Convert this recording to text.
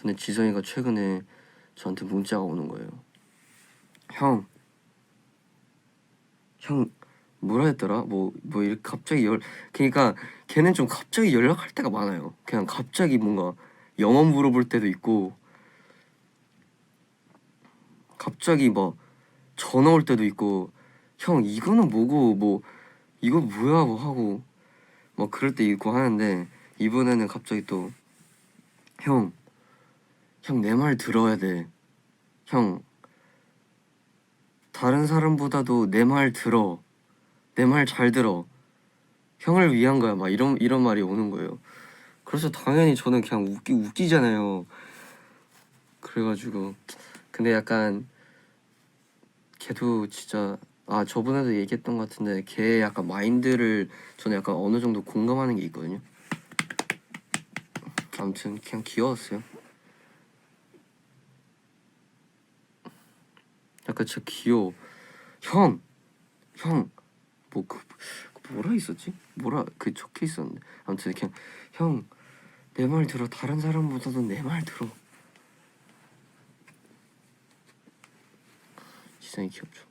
근데 지성이가 최근에 저한테 문자가 오는 거예요. 형, 형 뭐라 했더라? 뭐뭐 이렇게 갑자기 열 그러니까 걔는 좀 갑자기 연락할 때가 많아요. 그냥 갑자기 뭔가 영어 물어볼 때도 있고 갑자기 막 전화 올 때도 있고 형 이거는 뭐고 뭐 이거 뭐야 뭐 하고 막 그럴 때 있고 하는데 이번에는 갑자기 또 형, 형 내 말 들어야 돼. 형, 다른 사람보다도 내 말 들어. 내 말 잘 들어. 형을 위한 거야. 막 이런 이런 말이 오는 거예요. 그래서 당연히 저는 그냥 웃기 웃기잖아요. 그래가지고 근데 약간 걔도 진짜 아 저번에도 얘기했던 것 같은데 걔 약간 마인드를 저는 약간 어느 정도 공감하는 게 있거든요. 아무튼 그냥 귀여웠어요. 약간 진짜 귀여워. 형, 형, 뭐 그 뭐라 있었지? 뭐라 그 적혀 있었는데 아무튼 그냥 형 내 말 들어 다른 사람보다도 내 말 들어. 지성이 귀엽죠.